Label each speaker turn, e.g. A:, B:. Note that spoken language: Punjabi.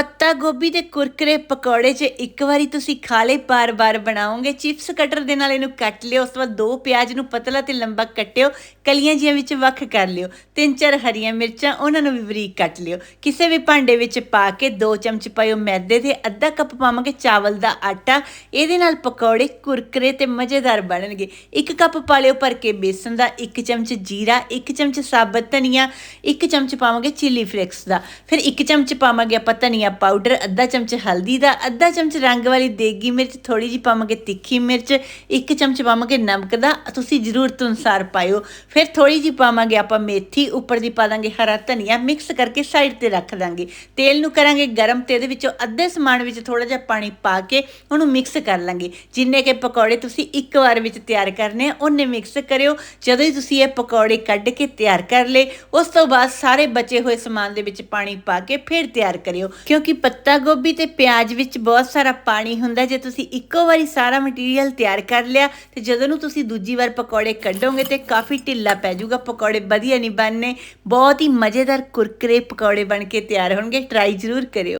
A: ਪੱਤਾ ਗੋਭੀ ਦੇ ਕੁਰਕਰੇ ਪਕੌੜੇ 'ਚ ਇੱਕ ਵਾਰੀ ਤੁਸੀਂ ਖਾ ਲੇ ਬਾਰ-ਬਾਰ ਬਣਾਓਗੇ, ਚਿਪਸ ਕਟਰ ਦੇ ਨਾਲ ਇਹਨੂੰ ਕੱਟ ਲਿਓ, ਉਸ ਤੋਂ ਬਾਅਦ ਦੋ ਪਿਆਜ਼ ਨੂੰ ਪਤਲਾ ਤੇ ਲੰਬਾ ਕੱਟਿਓ, ਕਲੀਆਂ ਜੀਆਂ ਵਿੱਚ ਵੱਖ ਕਰ ਲਿਓ, ਤਿੰਨ ਚਾਰ ਹਰੀਆਂ ਮਿਰਚਾਂ ਉਹਨਾਂ ਨੂੰ ਵੀ ਬਰੀਕ ਕੱਟ ਲਿਓ। ਕਿਸੇ ਵੀ ਭਾਂਡੇ ਵਿੱਚ ਪਾ ਕੇ ਦੋ ਚਮਚ ਪਾਇਓ ਮੈਦੇ ਤੇ ਅੱਧਾ ਕੱਪ ਪਾਵਾਂਗੇ ਚਾਵਲ ਦਾ ਆਟਾ, ਇਹਦੇ ਨਾਲ ਪਕੌੜੇ ਕੁਰਕਰੇ ਤੇ ਮਜ਼ੇਦਾਰ ਬਣਨਗੇ। ਇੱਕ ਕੱਪ ਪਾ ਲਿਓ ਭਰ ਕੇ ਬੇਸਨ ਦਾ, ਇੱਕ ਚਮਚ ਜੀਰਾ, ਇੱਕ ਚਮਚ ਸਾਬਤ ਧਨੀਆ, ਇੱਕ ਚਮਚ ਪਾਵਾਂਗੇ ਚਿੱਲੀ ਫਲੇਕਸ ਦਾ। ਫਿਰ ਇੱਕ ਚਮਚ ਪਾਵਾਂਗੇ ਆਪਾਂ ਧਨੀਆ ਪਾਊਡਰ ਅੱਧਾ ਚਮਚ ਹਲਦੀ ਦਾ, ਅੱਧਾ ਚਮਚ ਰੰਗ ਵਾਲੀ ਦੇਗੀ ਮਿਰਚ ਥੋੜੀ ਜੀ ਪਾਵਾਂਗੇ ਤਿੱਖੀ ਮਿਰਚ, ਇੱਕ ਚਮਚ ਪਾਵਾਂਗੇ ਨਮਕ ਦਾ, ਤੁਸੀਂ ਜ਼ਰੂਰਤ ਅਨੁਸਾਰ ਪਾਇਓ। ਫਿਰ ਥੋੜੀ ਜੀ ਪਾਵਾਂਗੇ ਆਪਾਂ ਮੇਥੀ, ਉੱਪਰ ਦੀ ਪਾ ਦਾਂਗੇ ਹਰਾ ਧਨੀਆ ਮਿਕਸ ਕਰਕੇ ਸਾਈਡ ਤੇ ਰੱਖ ਦਾਂਗੇ। ਤੇਲ ਨੂੰ ਕਰਾਂਗੇ ਗਰਮ ਤੇ ਇਹਦੇ ਵਿੱਚੋਂ ਅੱਧੇ ਸਮਾਨ ਵਿੱਚ ਥੋੜਾ ਜਿਹਾ ਪਾਣੀ ਪਾ ਕੇ ਉਹਨੂੰ ਮਿਕਸ ਕਰ ਲਾਂਗੇ। ਜਿੰਨੇ ਕੇ ਪਕੌੜੇ ਤੁਸੀਂ ਇੱਕ ਵਾਰ ਵਿੱਚ ਤਿਆਰ ਕਰਨੇ ਆ, ਉਹਨੇ ਮਿਕਸ ਕਰਿਓ। ਜਦੋਂ ਹੀ ਤੁਸੀਂ ਇਹ ਪਕੌੜੇ ਕੱਢ ਕੇ ਤਿਆਰ ਕਰ ਲਏ, ਉਸ ਤੋਂ ਬਾਅਦ ਸਾਰੇ ਬਚੇ ਹੋਏ ਸਮਾਨ ਦੇ ਵਿੱਚ ਪਾਣੀ ਪਾ ਕੇ ਫਿਰ ਤਿਆਰ ਕਰਿਓ। ਕਿਉਂਕਿ ਪੱਤਾ ਗੋਭੀ ਤੇ ਪਿਆਜ਼ ਵਿੱਚ ਬਹੁਤ ਸਾਰਾ ਪਾਣੀ ਹੁੰਦਾ, ਜੇ ਤੁਸੀਂ ਇੱਕੋ ਵਾਰੀ ਸਾਰਾ ਮਟੀਰੀਅਲ ਤਿਆਰ ਕਰ ਲਿਆ, ਤੇ ਜਦੋਂ ਨੂੰ ਤੁਸੀਂ ਦੂਜੀ ਵਾਰ ਪਕੌੜੇ ਕੱਢੋਗੇ ਤੇ ਕਾਫੀ ਢਿੱਲਾ ਪੈ ਜਾਊਗਾ, ਪਕੌੜੇ ਵਧੀਆ ਨਹੀਂ ਬਣਨੇ, ਬਹੁਤ ਹੀ ਮਜ਼ੇਦਾਰ ਕੁਰਕਰੇ ਪਕੌੜੇ ਬਣ ਕੇ ਤਿਆਰ ਹੋਣਗੇ ਟਰਾਈ ਜ਼ਰੂਰ ਕਰਿਓ।